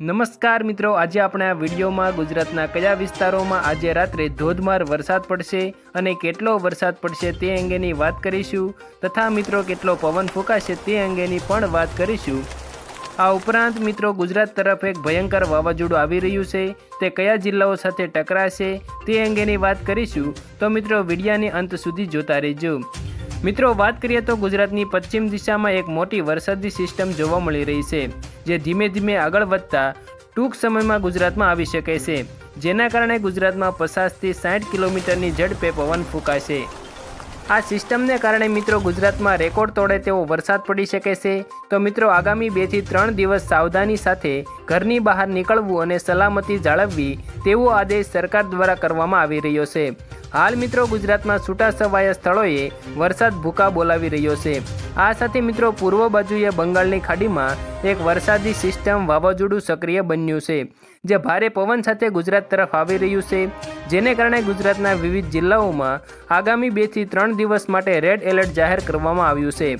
નમસ્કાર મિત્રો, આજે આપણે આ વિડીયોમાં ગુજરાતના કયા વિસ્તારોમાં આજે રાત્રે ધોધમાર વરસાદ પડશે અને કેટલો વરસાદ પડશે તે અંગેની વાત કરીશું તથા મિત્રો, કેટલો પવન ફૂંકાશે તે અંગેની પણ વાત કરીશું. આ ઉપરાંત મિત્રો, ગુજરાત તરફ એક ભયંકર વાવાઝોડું આવી રહ્યું છે, તે કયા જિલ્લાઓ સાથે ટકરાશે તે અંગેની વાત કરીશું. તો મિત્રો, વિડીયાની અંત સુધી જોતા રહેજો. મિત્રો, વાત કરીએ તો ગુજરાતની પશ્ચિમ દિશામાં એક મોટી વરસાદી સિસ્ટમ જોવા મળી રહી છે, જે ધીમે ધીમે આગળ વધતા ટૂંક સમયમાં ગુજરાતમાં આવી શકે છે, જેના કારણે ગુજરાતમાં પચાસથી સાઠ કિલોમીટરની ઝડપે પવન ફૂંકાશે. આ સિસ્ટમને કારણે મિત્રો, ગુજરાતમાં રેકોર્ડ તોડે તેવો વરસાદ પડી શકે છે. તો મિત્રો, આગામી બેથી ત્રણ દિવસ સાવધાની સાથે ઘરની બહાર નીકળવું અને સલામતી જાળવવી, તેવો આદેશ સરકાર દ્વારા કરવામાં આવી રહ્યો છે. હાલ મિત્રો ગુજરાતમાં છૂટા છવાયા સ્થળોએ વરસાદ ભૂકા બોલાવી રહ્યો છે. આ સાથે મિત્રો પૂર્વ બાજુએ બંગાળની ખાડીમાં એક વરસાદી સિસ્ટમ વાવાઝોડું સક્રિય બન્યું છે, જે ભારે પવન સાથે ગુજરાત તરફ આવી રહ્યું છે. જેને કારણે ગુજરાતના વિવિધ જિલ્લાઓમાં આગામી બેથી ત્રણ દિવસ માટે રેડ એલર્ટ જાહેર કરવામાં આવ્યું છે.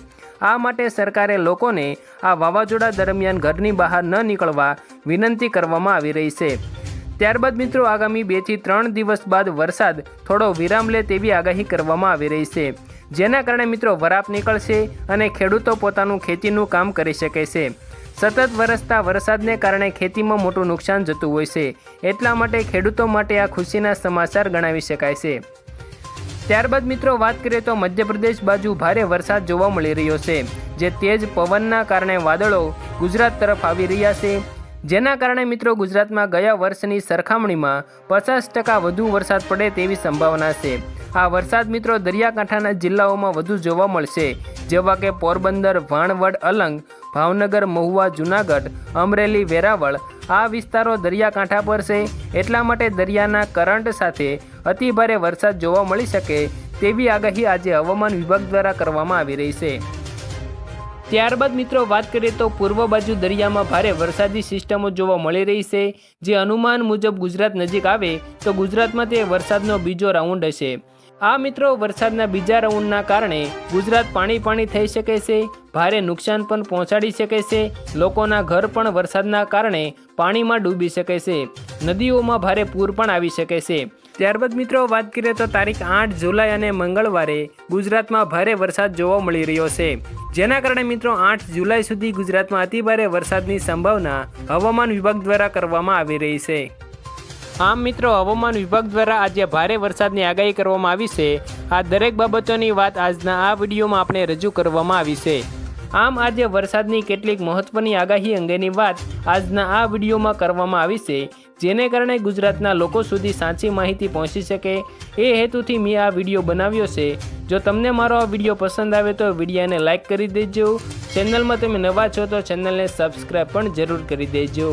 આ માટે સરકારે લોકોને આ વાવાઝોડા દરમિયાન ઘરની બહાર ન નીકળવા વિનંતી કરવામાં આવી રહી છે. ત્યારબાદ મિત્રો આગામી બેથી ત્રણ દિવસ બાદ વરસાદ થોડો વિરામ લે તેવી આગાહી કરવામાં આવી રહી છે. જેના કારણે મિત્રો વરાપ નીકળશે અને ખેડૂતો પોતાનું ખેતીનું કામ કરી શકે છે. સતત વરસતા વરસાદને કારણે ખેતીમાં મોટું નુકસાન જતું હોય છે. એટલા માટે ખેડૂતો માટે આ ખુશીના સમાચાર ગણાવી શકાય છે. ત્યારબાદ મિત્રો વાત કરીએ તો મધ્યપ્રદેશ બાજુ ભારે વરસાદ જોવા મળી રહ્યો છે. જે તેજ પવનના કારણે વાદળો ગુજરાત તરફ આવી રહ્યા છે. જેના કારણે મિત્રો ગુજરાતમાં ગયા વર્ષની સરખામણીમાં પચાસ ટકા વધુ વરસાદ પડે તેવી સંભાવના છે. આ વરસાદ મિત્રો દરિયાકાંઠાના જિલ્લાઓમાં વધુ જોવા મળશે, જેવા કે પોરબંદર ભાણવડ અલંગ, ભાવનગર, મહુવા, જુનાગઢ, અમરેલી, વેરાવળ. આ વિસ્તારો દરિયાકાંઠા પર છે, એટલા માટે દરિયાના કરંટ સાથે અતિભારે વરસાદ જોવા મળી શકે તેવી આગાહી આજે હવામાન વિભાગ દ્વારા કરવામાં આવી રહી છે. ત્યારબાદ મિત્રો વાત કરીએ તો પૂર્વ બાજુ દરિયામાં ભારે વરસાદી સિસ્ટમો જોવા મળી રહી છે, જે અનુમાન મુજબ ગુજરાત નજીક આવે તો ગુજરાતમાં તે વરસાદનો બીજો રાઉન્ડ હશે. આ મિત્રો વરસાદના બીજા રાઉન્ડના કારણે ગુજરાત પાણી પાણી થઈ શકે છે, ભારે નુકસાન પણ પહોંચાડી શકે છે, લોકોના ઘર પણ વરસાદના કારણે પાણીમાં ડૂબી શકે છે, નદીઓમાં ભારે પૂર પણ આવી શકે છે. ત્યારબાદ મિત્રો વાત કરીએ તો તારીખ આઠ જુલાઈ અને મંગળવારે ગુજરાતમાં ભારે વરસાદ જોવા મળી રહ્યો છે. જેના કારણે મિત્રો આઠ જુલાઈ સુધી ગુજરાતમાં અતિભારે વરસાદની સંભાવના હવામાન વિભાગ દ્વારા કરવામાં આવી રહી છે. આમ મિત્રો હવામાન વિભાગ દ્વારા આજે ભારે વરસાદની આગાહી કરવામાં આવી છે. આ દરેક બાબતોની વાત આજના આ વિડીયોમાં આપણે રજૂ કરવામાં આવી છે. આમ આજે વરસાદની કેટલીક મહત્વની આગાહી અંગેની વાત આજના આ વિડીયોમાં કરવામાં આવી છે. જેને કારણે ગુજરાતના લોકો સુધી સાચી માહિતી પહોંચી શકે એ હેતુથી મેં આ વીડિયો બનાવ્યો છે. જો તમને મારો આ વીડિયો પસંદ આવે તો વિડીયોને લાઇક કરી દેજો. ચેનલમાં તમે નવા છો તો ચેનલને સબસ્ક્રાઈબ પણ જરૂર કરી દેજો.